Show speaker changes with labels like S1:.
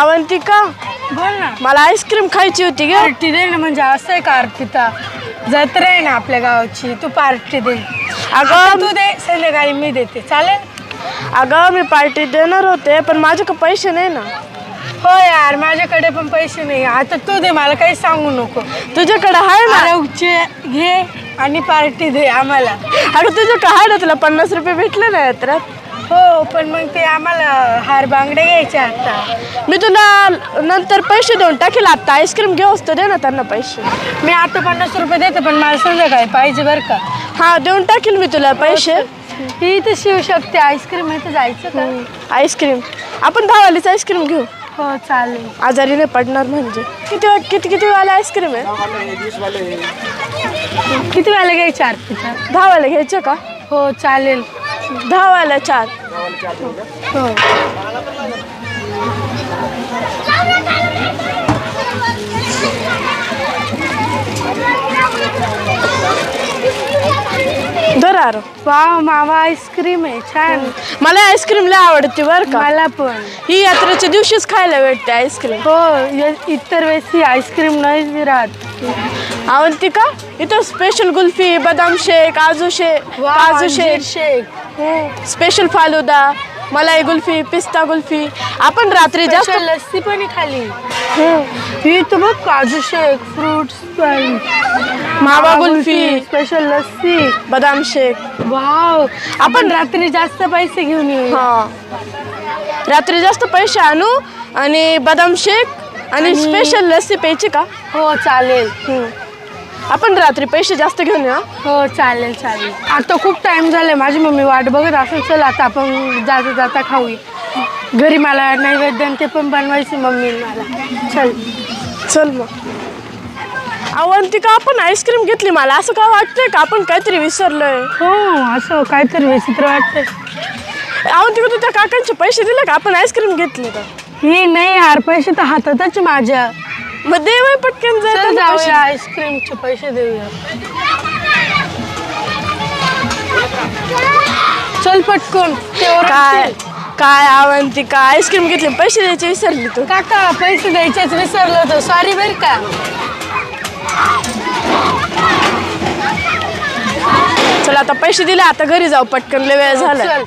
S1: अवंतिका
S2: बोल ना.
S1: मला आईस्क्रीम खायची होती ग.
S2: पार्टी दे ना म्हणजे असं आहे का अर्पिता? जत्रा आहे ना आपल्या गावाची तू पार्टी दे. आता
S1: अगं
S2: तू दे संध्याकाळी मी देते. चालेल?
S1: अगं मी पार्टी देणार होते पण माझ्याकडे पैसे नाही ना.
S2: हो यार माझ्याकडे पण पैसे नाही. आता तू दे मला काही सांगू नको.
S1: तुझ्याकडे आहे ना.
S2: आरवचे घे आणि पार्टी दे आम्हाला.
S1: अगं तुझ्याकडे आहे ना तुला पन्नास रुपये भेटले ना यात्रात.
S2: हो पण मग ते आम्हाला हार बांगडे घ्यायचे आता.
S1: मी तुला नंतर पैसे देऊन टाकेल आता. आईस्क्रीम घेऊ असतो दे ना त्यांना पैसे.
S2: मी आता पन्नास रुपये देते पण मला संध्याकाळी पाहिजे बरं का.
S1: हा देऊन टाकेल मी तुला पैसे.
S2: ही इथे शिवू शकते. आईस्क्रीम इथे जायचं का?
S1: आईस्क्रीम. आपण दहावालीच आईस्क्रीम घेऊ.
S2: हो चालेल.
S1: आजारी नाही पडणार म्हणजे. किती वा- किती किती वाला आईस्क्रीम आहे?
S2: किती वेळेला घ्यायचे अर्पिता
S1: दहावाला घ्यायचं का?
S2: हो चालेल.
S1: दहावाला चार.
S2: हो.
S1: दर आरो.
S2: वाव मावा आईस्क्रीम आहे छान.
S1: मला आईस्क्रीम लय आवडते बरं का.
S2: मला पण.
S1: ही यात्रेच्या दिवशीच खायला भेटते आईस्क्रीम.
S2: हो य- इतर वेळेस ही आईस्क्रीम नाही राहत.
S1: आवडती का? इथं स्पेशल कुल्फी बदाम शेक काजू शेक. काजू
S2: अंजीर
S1: शेक
S2: शेक.
S1: स्पेशल फालुदा मलाई कुल्फी पिस्ता कुल्फी. आपण रात्री जास्त
S2: स्पेशल लस्सी पण आहे खाली ही तर बघ काजू शेक फ्रुट्स
S1: मावा कुल्फी.
S2: स्पेशल लस्सी.
S1: बदाम शेक.
S2: वाव. आपण रात्री जास्त पैसे घेऊन येऊ.
S1: हा. रात्री जास्त पैसे आणू आणि बदाम शेक आणि
S2: आणि-
S1: स्पेशल लस्सी प्यायची का?
S2: हो चालेल.
S1: हम्म. आपण रात्री पैसे जास्त घेऊन या.
S2: हो चालेल चालेल. आता खूप टाइम झालाय. माझी मम्मी वाट बघत असेल चल आता आपण जाता जाता खाऊया. घरी मला नैवेद्य आणि ते पण बनवायचे मम्मी मला. चल.
S1: चल मग. अवंतिका आपण आईस्क्रीम घेतली मला. असं काय वाटतंय का? आपण काहीतरी विसरलोय.
S2: हो असं काहीतरी विचित्र वाटतंय.
S1: अवंतिका तू त्या काकांचे पैसे दिले का? आपण आईस्क्रीम घेतली का?
S2: ही नाही यार पैसे तर हातातच माझ्या.
S1: मग देवाय पटकन
S2: चल जाऊया आईस्क्रीमचे पैसे देऊया. चल पटकन ते
S1: काय. काय अवंतिका आईस्क्रीम घेतली पैसे द्यायचे विसरली तू.
S2: काका पैसे द्यायचेच विसरलो होतो सॉरी बर का.
S1: चल आता पैसे दिले आता घरी जाऊ पटकन लय वेळ झाला.
S2: चल.